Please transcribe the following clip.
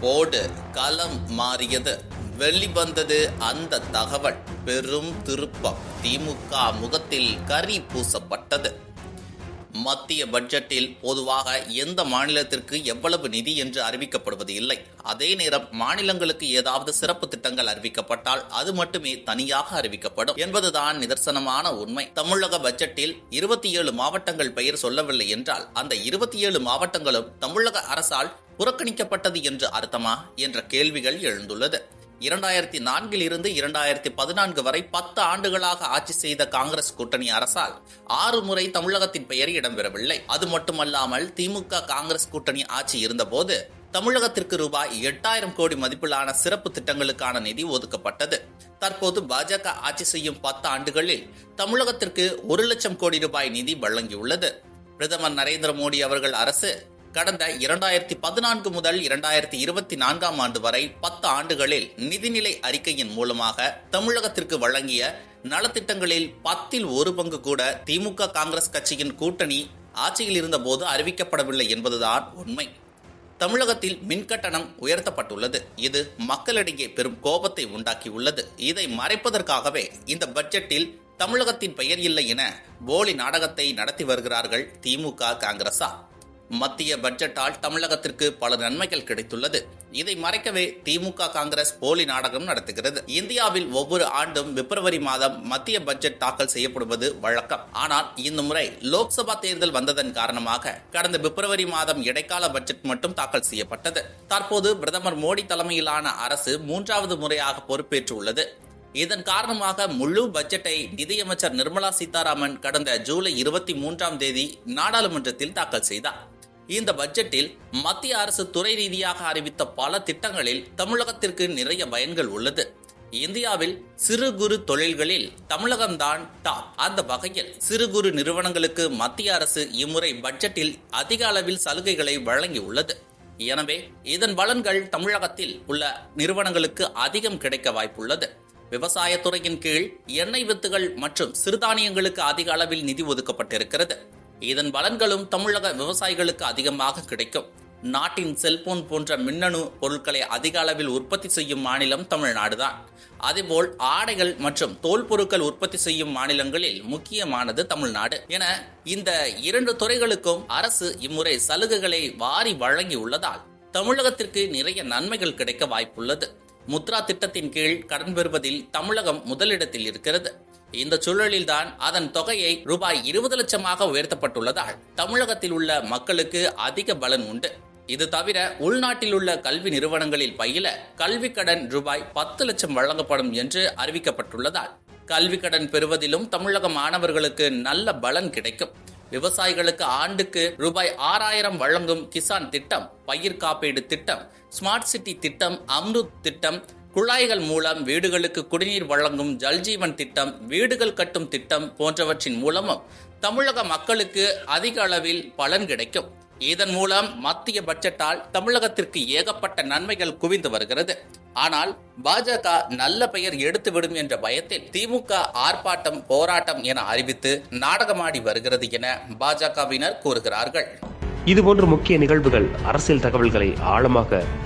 Board களம் மாறியது. வெளிவந்தது அந்த தகவல். பெரும் திருப்பம். திமுக முகத்தில் கரி பூசப்பட்டது. மத்திய பட்ஜெட்டில் பொதுவாக எந்த மாநிலத்திற்கு எவ்வளவு நிதி என்று அறிவிக்கப்படுவது இல்லை. அதே நேரம் மாநிலங்களுக்கு ஏதாவது சிறப்பு திட்டங்கள் அறிவிக்கப்பட்டால் அது மட்டுமே தனியாக அறிவிக்கப்படும் என்பதுதான் நிதர்சனமான உண்மை. தமிழக பட்ஜெட்டில் இருபத்தி ஏழு மாவட்டங்கள் பெயர் சொல்லவில்லை என்றால் அந்த இருபத்தி ஏழு மாவட்டங்களும் தமிழக அரசால் புறக்கணிக்கப்பட்டது என்று அர்த்தமா என்ற கேள்விகள் எழுந்துள்ளது. இரண்டாயிரத்தி நான்கில் இருந்து இரண்டாயிரத்தி பதினான்கு வரை பத்து ஆண்டுகளாக ஆட்சி செய்த காங்கிரஸ் கூட்டணி அரசால் ஆறு முறை தமிழகத்தின் பெயர் இடம்பெறவில்லை. அது மட்டுமல்லாமல் திமுக காங்கிரஸ் கூட்டணி ஆட்சி இருந்தபோது தமிழகத்திற்கு ரூபாய் எட்டாயிரம் கோடி மதிப்பிலான சிறப்பு திட்டங்களுக்கான நிதி ஒதுக்கப்பட்டது. தற்போது பாஜக ஆட்சி செய்யும் பத்து ஆண்டுகளில் தமிழகத்திற்கு ஒரு லட்சம் கோடி ரூபாய் நிதி வழங்கியுள்ளது. பிரதமர் நரேந்திர மோடி அவர்கள் அரசு கடந்த இரண்டாயிரத்தி பதினான்கு முதல் இரண்டாயிரத்தி இருபத்தி நான்காம் ஆண்டு வரை பத்து ஆண்டுகளில் நிதிநிலை அறிக்கையின் மூலமாக தமிழகத்திற்கு வழங்கிய நலத்திட்டங்களில் பத்தில் ஒரு பங்கு கூட திமுக காங்கிரஸ் கட்சியின் கூட்டணி ஆட்சியில் இருந்தபோது அறிவிக்கப்படவில்லை என்பதுதான் உண்மை. தமிழகத்தில் மின்கட்டணம் உயர்த்தப்பட்டுள்ளது. இது மக்களிடையே பெரும் கோபத்தை உண்டாக்கியுள்ளது. இதை மறைப்பதற்காகவே இந்த பட்ஜெட்டில் தமிழகத்தின் பெயர் இல்லை என போலி நாடகத்தை நடத்தி வருகிறார்கள் திமுக காங்கிரசா மத்திய பட்ஜெட்டால் தமிழகத்திற்கு பல நன்மைகள் கிடைத்துள்ளது. இதை மறைக்கவே திமுக காங்கிரஸ் போலி நாடகம் நடத்துகிறது. இந்தியாவில் ஒவ்வொரு ஆண்டும் பிப்ரவரி மாதம் மத்திய பட்ஜெட் தாக்கல் செய்யப்படுவது வழக்கம். ஆனால் இந்த முறை லோக்சபா தேர்தல் வந்ததன் காரணமாக கடந்த பிப்ரவரி மாதம் இடைக்கால பட்ஜெட் மட்டும் தாக்கல் செய்யப்பட்டது. தற்போது பிரதமர் மோடி தலைமையிலான அரசு மூன்றாவது முறையாக பொறுப்பேற்றுள்ளது. இதன் காரணமாக முழு பட்ஜெட்டை நிதியமைச்சர் நிர்மலா சீதாராமன் கடந்த ஜூலை இருபத்தி மூன்றாம் தேதி நாடாளுமன்றத்தில் தாக்கல் செய்தார். இந்த பட்ஜெட்டில் மத்திய அரசு துறை ரீதியாக அறிவித்த பல திட்டங்களில் தமிழகத்திற்கு நிறைய பயன்கள் உள்ளது. இந்தியாவில் சிறு குறு தொழில்களில் தமிழகம்தான் டாப் அந்த வகையில் சிறு குறு நிறுவனங்களுக்கு மத்திய அரசு இம்முறை பட்ஜெட்டில் அதிக அளவில் சலுகைகளை வழங்கியுள்ளது எனவே இதன் பலன்கள் தமிழகத்தில் உள்ள நிறுவனங்களுக்கு அதிகம் கிடைக்க வாய்ப்புள்ளது. விவசாயத்துறையின் கீழ் எண்ணெய் வித்துகள் மற்றும் சிறுதானியங்களுக்கு அதிக அளவில் நிதி ஒதுக்கப்பட்டிருக்கிறது. இதன் பலன்களும் தமிழக விவசாயிகளுக்கு அதிகமாக கிடைக்கும். நாட்டின் செல்போன் போன்ற மின்னணு பொருட்களை அதிக அளவில் உற்பத்தி செய்யும் மாநிலம் தமிழ்நாடுதான். அதேபோல் ஆடைகள் மற்றும் தோல் பொருட்கள் உற்பத்தி செய்யும் மாநிலங்களில் முக்கியமானது தமிழ்நாடு. என இந்த இரண்டு துறைகளுக்கும் அரசு இம்முறை சலுகைகளை வாரி வழங்கியுள்ளதால் தமிழகத்திற்கு நிறைய நன்மைகள் கிடைக்க வாய்ப்புள்ளது. முத்ரா திட்டத்தின் கீழ் கடன் பெறுவதில் தமிழகம் முதலிடத்தில் இருக்கிறது. இந்த சூழலில்தான் அதன் தொகையை ரூபாய் இருபது லட்சமாக உயர்த்தப்பட்டுள்ளதால் தமிழகத்தில் உள்ள மக்களுக்கு அதிக பலன் உண்டு. இது தவிர உள்நாட்டில் உள்ள கல்வி நிறுவனங்களில் பயில கல்வி கடன் ரூபாய் பத்து லட்சம் வழங்கப்படும் என்று அறிவிக்கப்பட்டுள்ளதால் கல்வி கடன் பெறுவதிலும் தமிழக மாணவர்களுக்கு நல்ல பலன் கிடைக்கும். விவசாயிகளுக்கு ஆண்டுக்கு ரூபாய் ஆறாயிரம் வழங்கும் கிசான் திட்டம் பயிர் காப்பீடு திட்டம் ஸ்மார்ட் சிட்டி திட்டம் அம்ருத் திட்டம் குழாய்கள் மூலம் வீடுகளுக்கு குடிநீர் வழங்கும் ஜல்ஜீவன் திட்டம் வீடுகள் கட்டும் திட்டம் போன்றவற்றின் மூலமும் தமிழக மக்களுக்கு அதிக அளவில் பலன் கிடைக்கும். இதன் மூலம் மத்திய பட்ஜெட்டால் தமிழகத்திற்கு ஏகப்பட்ட நன்மைகள் குவிந்து வருகிறது. ஆனால் பாஜக நல்ல பெயர் எடுத்துவிடும் என்ற பயத்தில் திமுக ஆர்ப்பாட்டம் போராட்டம் என அறிவித்து நாடகமாடி வருகிறது என பாஜகவினர் கூறுகிறார்கள். இதுபோன்ற முக்கிய நிகழ்வுகள் அரசியல் தகவல்களை ஆழமாக